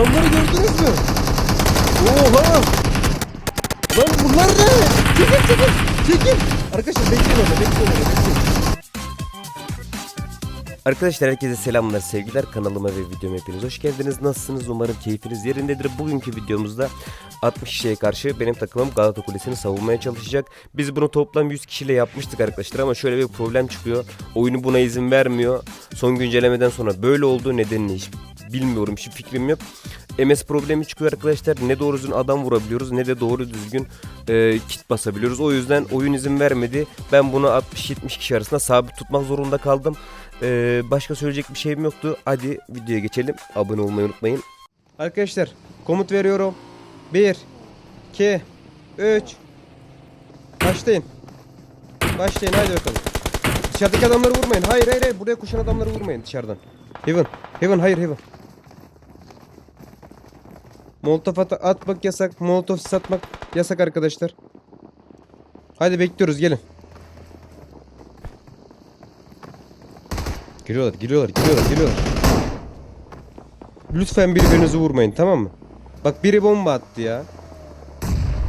Adamları gördünüz mü? Oha! Lan bunlar ne? Çekil çekil! Çekil! Arkadaşlar bekleyin orada bekleyin orada bekleyin. Arkadaşlar herkese selamlar sevgiler kanalıma ve videoma hepiniz hoş geldiniz nasılsınız umarım keyfiniz yerindedir bugünkü videomuzda 60 kişiye karşı benim takımım Galata Kulesi'ni savunmaya çalışacak biz bunu toplam 100 kişiyle yapmıştık arkadaşlar ama şöyle bir problem çıkıyor oyunu buna izin vermiyor son güncellemeden sonra böyle olduğu nedenini hiç bilmiyorum hiçbir fikrim yok MS problemi çıkıyor arkadaşlar ne doğru düzgün adam vurabiliyoruz ne de doğru düzgün e, kit basabiliyoruz o yüzden oyun izin vermedi ben bunu 60-70 kişi arasında sabit tutmak zorunda kaldım ee, başka söyleyecek bir şeyim yoktu. Hadi videoya geçelim. Abone olmayı unutmayın. Arkadaşlar komut veriyorum. 1 2 3 Başlayın. Başlayın hadi bakalım. Dışarıdaki adamları vurmayın. Hayır hayır hayır. Buraya koşan adamları vurmayın dışarıdan. Heaven. Heaven hayır Heaven. Molotov at atmak yasak. Molotov satmak yasak arkadaşlar. Hadi bekliyoruz gelin. Giriyorlar, giriyorlar, giriyorlar, giriyorlar. Lütfen birbirinizi vurmayın tamam mı? Bak biri bomba attı ya.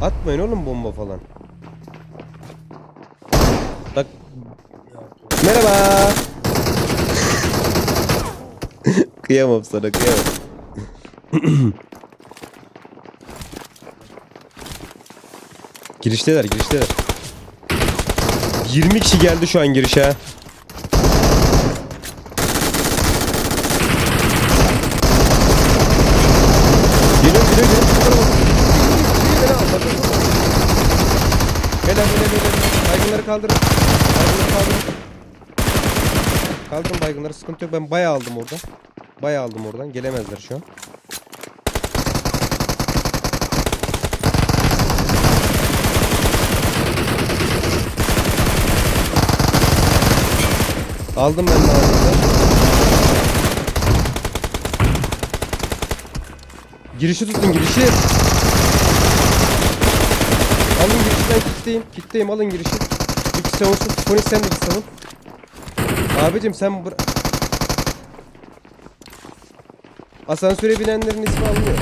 Atmayın oğlum bomba falan. Bak. Merhaba. kıyamam sana kıyamam. girişteler girişteler. 20 kişi geldi şu an girişe. Geliyor geliyor geliyor. Bak. Helal helal helal. Baygınları kaldırın. Baygınları kaldırın. Kaldırın baygınları sıkıntı yok. Ben bayağı aldım oradan. Bayağı aldım oradan. Gelemezler şu an. Aldım ben de. Girişi tutun girişi. Alın girişten kitleyim. Kitleyim alın girişi. İki savunsun. Polis sen de savun. Abicim sen bıra... Asansöre binenlerin ismi alınıyor.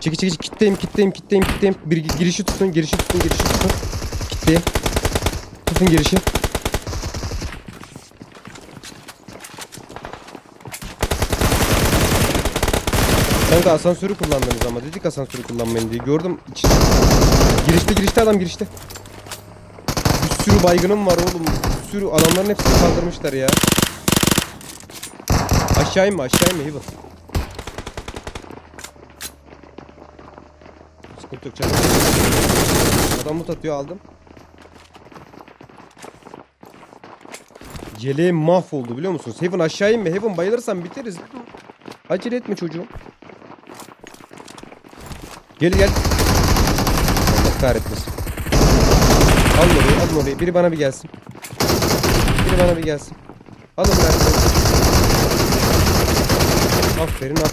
Çeki çeki kitleyim kitleyim kitleyim kitleyim. Bir girişi tutun girişi tutun girişi tutun. Kitleyim. Tutun girişi. Kanka asansörü kullandınız ama dedik asansörü kullanmayın diye gördüm. İç... Girişte girişte adam girişte. Bir sürü baygınım var oğlum. Bir sürü adamların hepsini kaldırmışlar ya. Aşağı inme aşağı inme Hiba. Sıkıntı yok canım. Adam mut atıyor aldım. Yeleğim mahvoldu biliyor musunuz? Heaven aşağı inme. Heaven bayılırsan biteriz. Acele etme çocuğum. Gel gel. Allah kahretmesin. Alın orayı, alın orayı. Biri bana bir gelsin. Biri bana bir gelsin. Alın merdiven. Aferin, aferin. yok.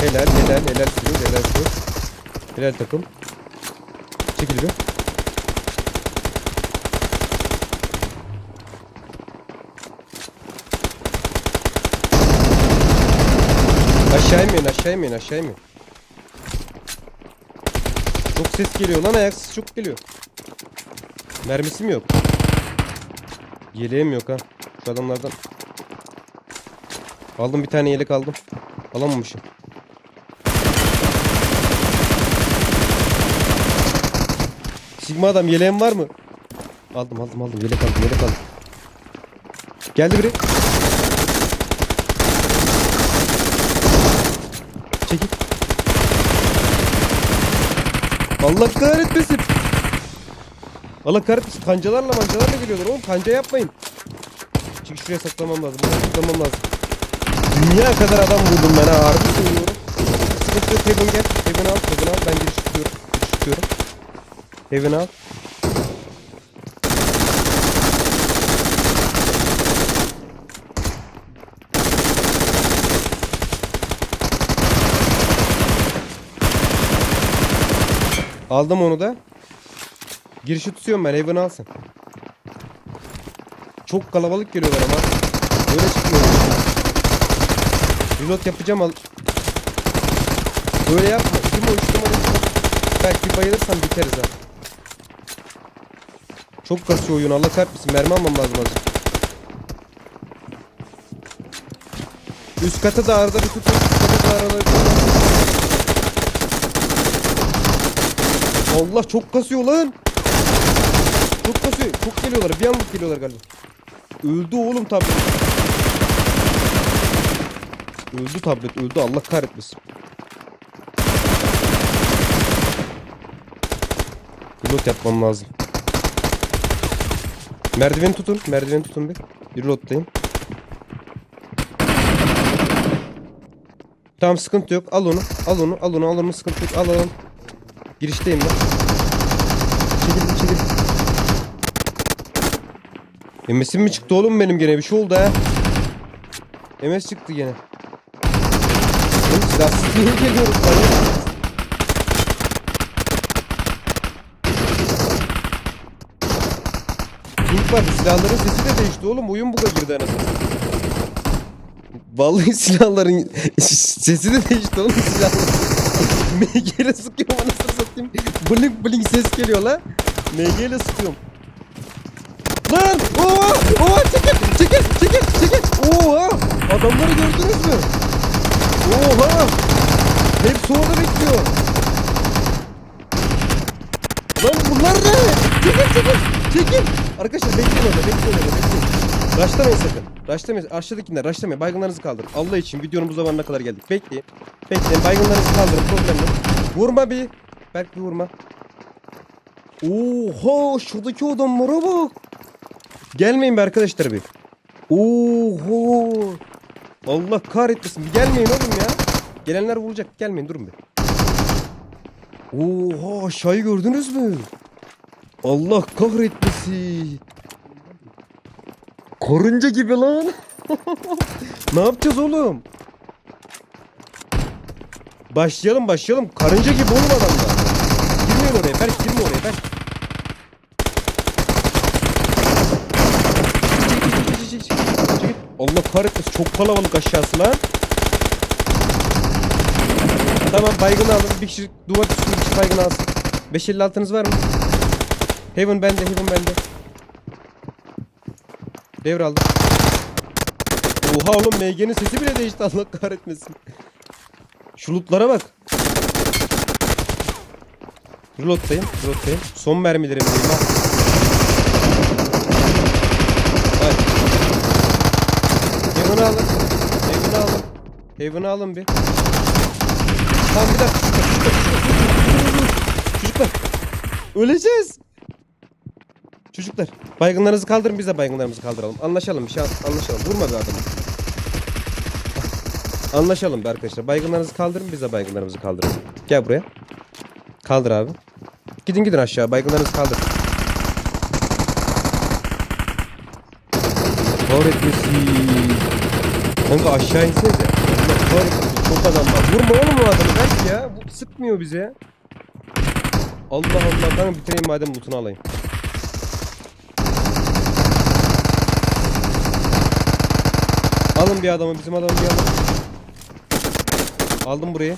Helal, helal, helal sürü, helal sürü. Helal takım. Çekil. Aşağı inmeyin aşağı inmeyin aşağı inmeyin. Çok ses geliyor lan ayak sesi çok geliyor. Mermisi mi yok? Yeleğim yok ha. Şu adamlardan. Aldım bir tane yelek aldım. Alamamışım. Sigma adam yeleğin var mı? Aldım aldım aldım yelek aldım yelek aldım. Geldi biri. Çekil. Allah kahretmesin. Allah kahretmesin. Kancalarla mancalarla geliyorlar oğlum. Kanca yapmayın. Çık şuraya saklamam lazım. Buraya saklamam lazım. Dünya kadar adam vurdum ben ha. Harbi söylüyorum. Sıkıntı yok. Heaven gel. Heaven al. Heaven al. Ben giriş tutuyorum. Giriş tutuyorum. Heaven al. Aldım onu da. Girişi tutuyorum ben. Haven alsın. çok kalabalık geliyorlar ama. Böyle çıkmıyor. Reload yapacağım al. Böyle yapma. Kim o üç numara? Belki bayılırsam biteriz ha. Çok kasıyor oyun Allah kahretmesin. Mermi almam lazım azıcık. Üst kata da arada bir tutun. Üst kata da arada bir tutun. Allah çok kasıyor lan. Çok kasıyor. Çok geliyorlar. Bir anlık geliyorlar galiba. Öldü oğlum tablet. Öldü tablet. Öldü. Allah kahretmesin. Reload yapmam lazım. Merdiveni tutun. Merdiveni tutun bir. Bir reloadlayayım. Tamam sıkıntı yok. Al onu. Al onu. Al onu. Al onu. Sıkıntı yok. Al al. Girişteyim ben. Çekil çekil. MS'im mi çıktı oğlum benim gene? Bir şey oldu ha. MS çıktı gene. Oğlum silahsız niye geliyorum bana? Pink var. Silahların sesi de değişti oğlum. Oyun buga girdi anasını. Vallahi silahların sesi de değişti oğlum silahların. MG ile sıkıyorum satayım. Blink blink ses geliyor la. MG ile sıkıyorum. Lan! Oha! Oha! Çekil! Çekil! Çekil! Çekil! Oha! Adamları gördünüz mü? Oha! Hepsi orada bekliyor. Lan bunlar ne? Çekil çekil! Çekil! Arkadaşlar bekleyin orada bekleyin orada bekleyin. Raşlamayın sakın. Raşlamayın. Aşağıdakiler raşlamayın. Baygınlarınızı kaldırın. Allah için videonun bu zamanına kadar geldik. Bekleyin. Bekleyin. Baygınlarınızı kaldırın. Problem yok. Vurma bir. Berk bir vurma. Oha! Şuradaki adamlara bak. Gelmeyin be arkadaşlar bir. Oho! Allah kahretmesin. Bir gelmeyin oğlum ya. Gelenler vuracak. Gelmeyin durun bir. Oha aşağıyı gördünüz mü? Allah kahretmesin. Karınca gibi lan. ne yapacağız oğlum? Başlayalım başlayalım. Karınca gibi oğlum adamlar. Girmeyin oraya. Berk girme oraya. Berk. Allah kahretmesin çok kalabalık aşağısı lan. Tamam baygın alın. Bir kişi duvar üstünde bir kişi baygın alsın. 556'nız var mı? Heaven bende, Heaven bende. Devraldım. Oha oğlum MG'nin sesi bile değişti Allah kahretmesin. Şu lootlara bak. Reload'dayım, reload'dayım. Son mermilerimdeyim ha. Hadi. Heaven'ı alın. Heaven'ı alın. Heaven'ı alın bir. Tamam bir dakika. Çocuklar. Öleceğiz. Çocuklar. Baygınlarınızı kaldırın biz de baygınlarımızı kaldıralım. Anlaşalım bir şey anlaşalım. Vurma bir adamı. Anlaşalım be arkadaşlar. Baygınlarınızı kaldırın biz de baygınlarımızı kaldıralım. Gel buraya. Kaldır abi. Gidin gidin aşağı. Baygınlarınızı kaldırın. Kahretmesin. Kanka aşağı insenize. Allah kahretmesin. Çok adam var. Vurma oğlum o adamı belki ya. Bu sıkmıyor bize. Allah Allah. Tamam bitireyim madem lootunu alayım. Alın bir adamı bizim adamı bir alın. Aldım burayı.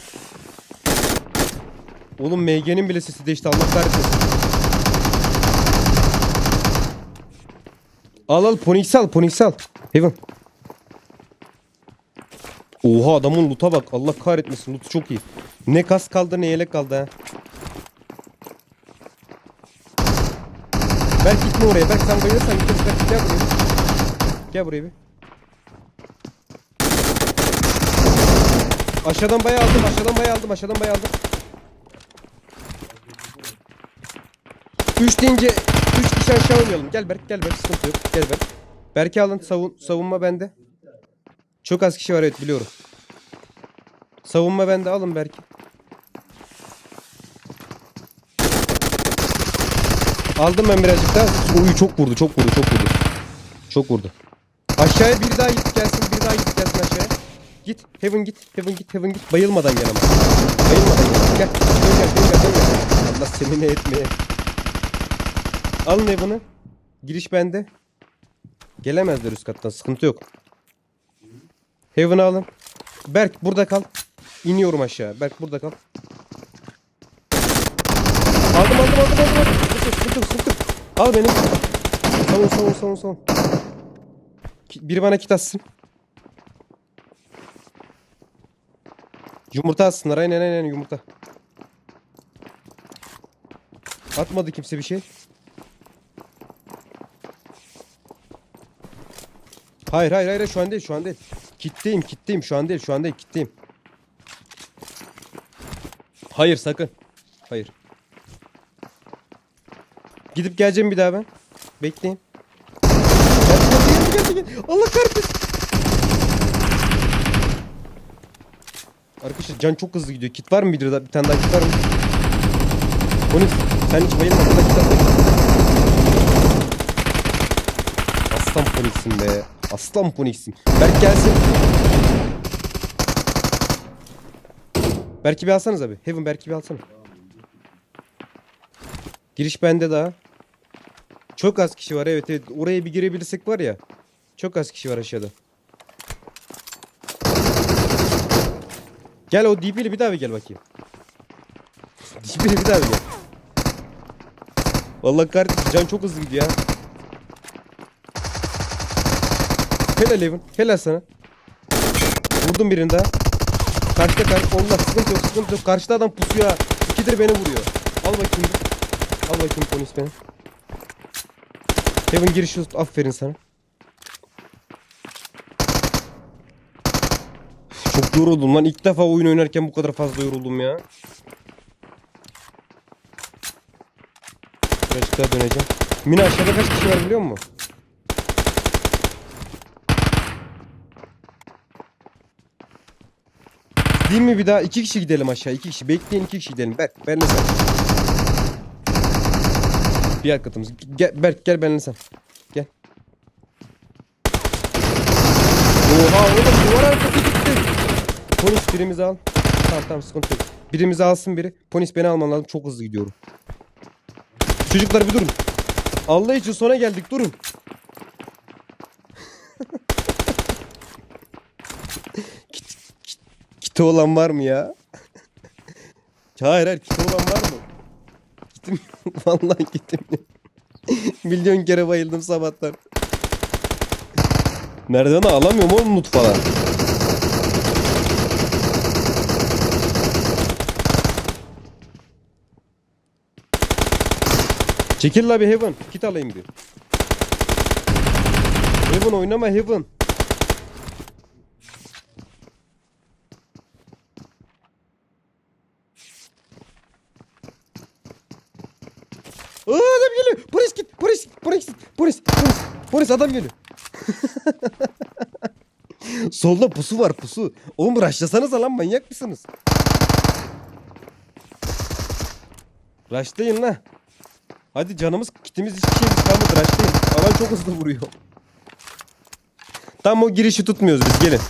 Oğlum MG'nin bile sesi değişti Allah kahretmesin. Al al Ponix al Ponix al. Heaven. Oha adamın loot'a bak Allah kahretmesin loot çok iyi. Ne kas kaldı ne yelek kaldı ha. Berk gitme oraya Berk sen bayılırsan git Berk gel buraya. Gel buraya bir. Aşağıdan bayağı aldım, aşağıdan bayağı aldım, aşağıdan bayağı aldım. 3 deyince 3 kişi aşağı oynayalım. Gel Berk, gel Berk, sıkıntı yok. Gel Berk. Berk'i alın, savun, savunma bende. Çok az kişi var evet biliyorum. Savunma bende, alın Berk'i. Aldım ben birazcık daha. Oyu çok vurdu, çok vurdu, çok vurdu. Çok vurdu. Aşağıya bir daha git gelsin, bir daha git gelsin aşağıya. Git, Heaven git, Heaven git, Heaven git. Bayılmadan gel ama. Bayılmadan gel. Gel, dön gel, dön gel, dön gel. Allah seni ne etmeye. Alın Heaven'ı. Giriş bende. Gelemezler üst kattan sıkıntı yok. Heaven'ı alın. Berk burada kal. İniyorum aşağı. Berk burada kal. Aldım aldım aldım aldım. Sıkıntı sıkıntı. Al beni. Savun savun savun savun. Biri bana kit atsın. Yumurta atsınlar aynen aynen yumurta. Atmadı kimse bir şey. Hayır hayır hayır şu an değil şu an değil. Kitleyim kitleyim şu an değil şu an değil kitleyim. Hayır sakın. Hayır. Gidip geleceğim bir daha ben. Bekleyin. Allah kahretsin. Arkadaşlar can çok hızlı gidiyor. Kit var mı bir, tane daha kit var mı? Polis sen hiç bayılma. Burada kit at. Aslan polisim be. Aslan polisim. Berk gelsin. Berk'i bir alsanız abi. Heaven Berk'i bir alsana. Giriş bende daha. Çok az kişi var evet evet. Oraya bir girebilirsek var ya. Çok az kişi var aşağıda. Gel o DP'li bir daha bir gel bakayım. DP'li bir daha bir gel. Vallahi kahretsin can çok hızlı gidiyor ya. Helal Evan. Helal sana. Vurdum birini daha. Karşıda kar. Allah sıkıntı yok sıkıntı yok. Karşıda adam pusuyor ha. İkidir beni vuruyor. Al bakayım. Al bakayım polis beni. Kevin giriş tut. Aferin sana. Çok yoruldum lan. İlk defa oyun oynarken bu kadar fazla yoruldum ya. Birazcık daha döneceğim. Mina aşağıda kaç kişi var biliyor musun? Değil mi bir daha? iki kişi gidelim aşağı. iki kişi. Bekleyin iki kişi gidelim. Berk, benle sen. Bir arkadaşımız. Gel, Berk gel benle sen. Gel. Oha oğlum duvar arkası gitti. Polis birimizi al. Tamam tamam sıkıntı yok. Birimizi alsın biri. Polis beni alman lazım. Çok hızlı gidiyorum. Çocuklar bir durun. Allah için sona geldik durun. kit, kit, kiti olan var mı ya? hayır hayır kiti olan var mı? Kitim vallahi kitim. Milyon kere bayıldım sabahtan. Merdiveni alamıyorum oğlum nut falan. Çekil la bir Heaven. Kit alayım bir. Heaven oynama Heaven. Aa adam geliyor. Polis git. Polis. Polis. Polis. Polis. Polis adam geliyor. Solda pusu var pusu. Oğlum rushlasanız lan manyak mısınız? Rushlayın la. Hadi canımız kitimiz hiçbir şey kalmadı rushlayın. Alan çok hızlı vuruyor. Tam o girişi tutmuyoruz biz gelin.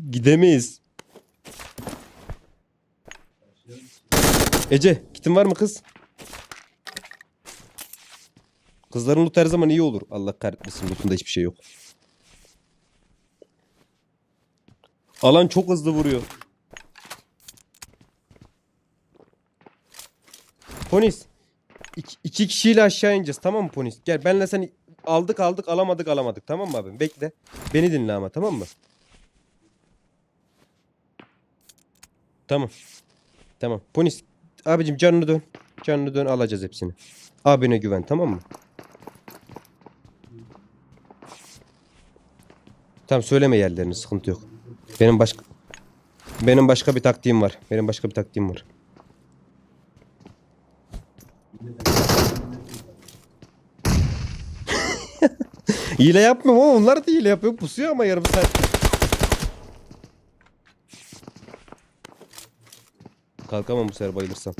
Gidemeyiz. Ece, kitin var mı kız? Kızların loot her zaman iyi olur. Allah kahretmesin lootunda hiçbir şey yok. Alan çok hızlı vuruyor. Ponis. İki, iki kişiyle aşağı ineceğiz tamam mı Ponis? Gel benle sen aldık aldık alamadık alamadık tamam mı abim? Bekle. Beni dinle ama tamam mı? Tamam. Tamam. Ponis abicim canını dön. Canını dön alacağız hepsini. Abine güven tamam mı? Tamam söyleme yerlerini sıkıntı yok. Benim başka benim başka bir taktiğim var. Benim başka bir taktiğim var. hile yapmıyorum ama onlar da hile yapıyor. Pusuyor ama yarım saat. Kalkamam bu sefer bayılırsam.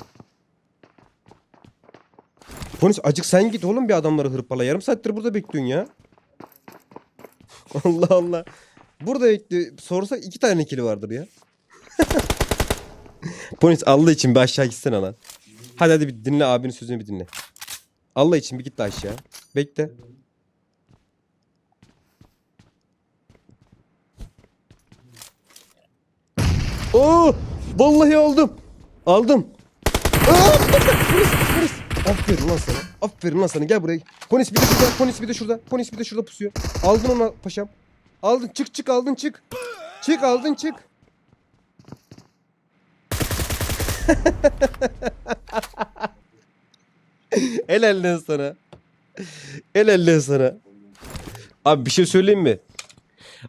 Polis acık sen git oğlum bir adamları hırpala. Yarım saattir burada bekliyorsun ya. Allah Allah. Burada bekliyor. Sorsak iki tane kili vardır ya. Polis Allah için bir aşağı gitsene lan. Hadi hadi bir dinle abinin sözünü bir dinle. Allah için bir git aşağı. Bekle. Oo! Vallahi aldım. Aldım. Aferin lan sana. Aferin lan sana. Gel buraya. Polis bir de şurada. Polis bir de şurada. Polis bir de şurada pusuyor. Aldın onu paşam. Aldın. Çık çık aldın çık. Çık aldın çık. El elden sana. El elden sana. Abi bir şey söyleyeyim mi?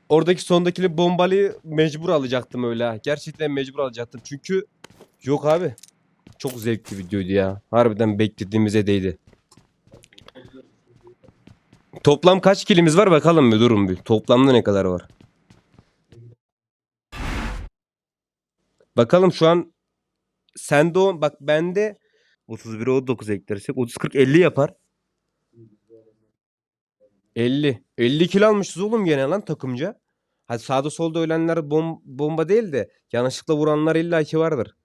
Oradaki sondakini bombalıyı mecbur alacaktım öyle ha. Gerçekten mecbur alacaktım. Çünkü yok abi. Çok zevkli videoydu ya. Harbiden beklediğimize değdi. Toplam kaç kilimiz var bakalım bir durun bir. Toplamda ne kadar var? Bakalım şu an sende o bak bende 31'e o 9 eklersek 30 40 50 yapar. 50. 50 kilo almışız oğlum gene lan takımca. Hadi sağda solda ölenler bom- bomba değil de yanlışlıkla vuranlar illaki vardır.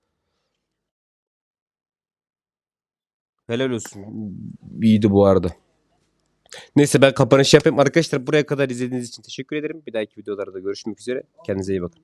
Helal olsun. İyiydi bu arada. Neyse ben kapanış yapayım. Arkadaşlar buraya kadar izlediğiniz için teşekkür ederim. Bir dahaki videolarda görüşmek üzere. Kendinize iyi bakın.